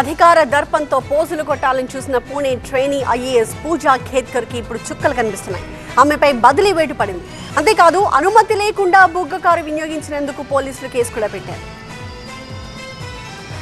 అధికార దర్పంతో పోజులు కొట్టాలని చూసిన పూణే ట్రైనీ ఐఏఎస్ పూజా ఖేద్కర్కి ఇప్పుడు చుక్కలు కనిపిస్తున్నాయి. ఆమెపై బదిలీ వేటు పడింది. అంతేకాదు అనుమతి లేకుండా బుగ్గకారు వినియోగించినందుకు పోలీసులు కేసు కూడా పెట్టారు.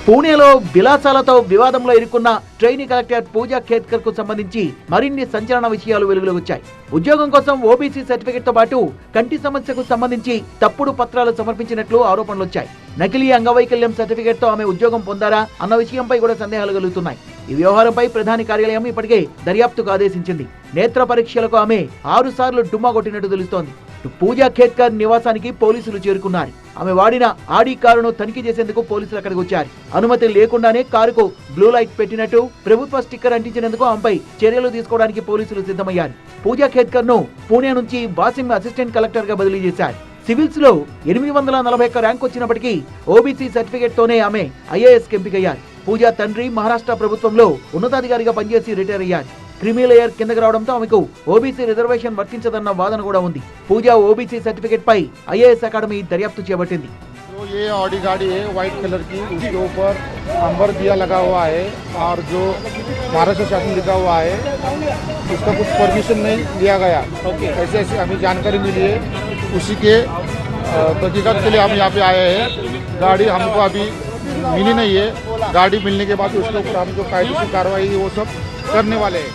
పూణేలో విలాసాలతో వివాదంలో ఇరుక్కున్న ట్రైనీ కలెక్టర్ పూజా ఖేత్కర్కు సంబంధించి మరిన్ని సంచలన విషయాలు వెలుగులోకి వచ్చాయి. ఉద్యోగం కోసం ఓబీసీ సర్టిఫికెట్తో పాటు కంటి సమస్యకు సంబంధించి తప్పుడు పత్రాలు సమర్పించినట్లు ఆరోపణలు వచ్చాయి. నకిలీ అంగవైకల్యం సర్టిఫికెట్తో ఆమె ఉద్యోగం పొందారా అన్న విషయంపై కూడా సందేహాలు కలుగుతున్నాయి. ఈ వ్యవహారంపై ప్రధాని కార్యాలయం ఇప్పటికే దర్యాప్తుకు ఆదేశించింది. నేత్ర పరీక్షలకు ఆమె ఆరు సార్లు డుమ్మా కొట్టినట్టు తెలుస్తోంది. పూజా ఖేత్కర్ నివాసానికి పోలీసులు చేరుకున్నారు. ఆమె వాడిన ఆడి కారును తనిఖీ చేసేందుకు పోలీసులు అక్కడికి వచ్చారు. అనుమతి లేకుండానే కారుకు బ్లూ లైట్ పెట్టినట్టు ప్రభుత్వ స్టిక్కర్ అంటించినందుకు ఆమెపై చర్యలు తీసుకోవడానికి పోలీసులు సిద్ధమయ్యారు. పూజా ఖేత్కర్ను పూణే నుంచి వాసిం అసిస్టెంట్ కలెక్టర్గా బదిలీ చేశారు. సివిల్స్లో ఎనిమిది వందల నలభై ఒక్క ర్యాంక్ వచ్చినప్పటికీ ఓబీసీ సర్టిఫికేట్ తోనే ఆమె ఐఏఎస్ ఎంపికయ్యారు. పూజా తండ్రి మహారాష్ట్ర ప్రభుత్వంలో ఉన్నతాధికారిగా పనిచేసి రిటైర్ అయ్యారు. క్రిమి లేయర్ కిందకు రావడంతో ఆమెకు ఓబీసీ రిజర్వేషన్ వర్తించదన్న వాదన కూడా ఉంది పూజా ఓబీసీ సర్టిఫికేట్ పై ఐఏఎస్ అకాడమీ దర్యాప్తు చేపట్టింది जो ये ऑडी गाड़ी है वाइट कलर की उसके ऊपर अंबर दिया लगा हुआ है और जो महाराष्ट्र शासन लिखा हुआ है उसका कुछ परमिशन नहीं लिया गया ओके ऐसे ऐसे हमें जानकारी मिली है उसी के अ, तहकीकात के लिए हम यहाँ पे आए हैं गाड़ी हमको अभी मिली नहीं है गाड़ी मिलने के बाद उसके ऊपर हम जो कायदेशीर कार्रवाई है वो सब करने वाले हैं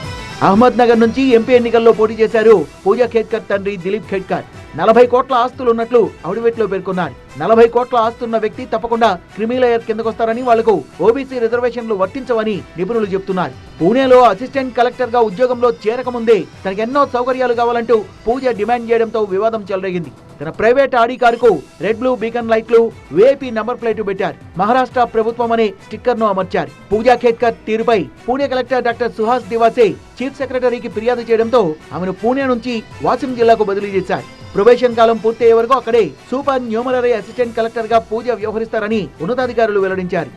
అహ్మద్ నగర్ నుంచి ఎంపీ ఎన్నికల్లో పోటీ చేశారు పూజా ఖేడ్కర్ తండ్రి దిలీప్ ఖేడ్కర్ నలభై కోట్ల ఆస్తులు ఉన్నట్లు అవిడివెట్లో పేర్కొన్నారు. నలభై కోట్ల ఆస్తున్న వ్యక్తి తప్పకుండా క్రిమిలేయర్ కిందకొస్తారని వాళ్ళకు ఓబీసీ రిజర్వేషన్లు వర్తించవని నిపుణులు చెబుతున్నారు. పూణేలో అసిస్టెంట్ కలెక్టర్గా ఉద్యోగంలో చేరకముందే తనకెన్నో సౌకర్యాలు కావాలంటూ పూజ డిమాండ్ చేయడంతో వివాదం చెలరేగింది. తన ప్రైవేట్ ఆడి కారుకు రెడ్ బ్లూ బీకన్ లైట్లు వేపీ నంబర్ ప్లేట్ పెట్టారు. మహారాష్ట్ర ప్రభుత్వం అనే స్టిక్కర్ను అమర్చారు. పూజా ఖేత్కర్ తీరుపై Pune collector doctor Suhas Diwase chief సెక్రటరీకి ఫిర్యాదు చేయడంతో ఆమెను పూణే నుంచి వాసిం జిల్లాకు బదిలీ చేశారు. ప్రొబేషన్ కాలం పూర్తయ్యే వరకు అక్కడే సూపర్ న్యూమరీ అసిస్టెంట్ కలెక్టర్గా పూజ వ్యవహరిస్తారని ఉన్నతాధికారులు వెల్లడించారు.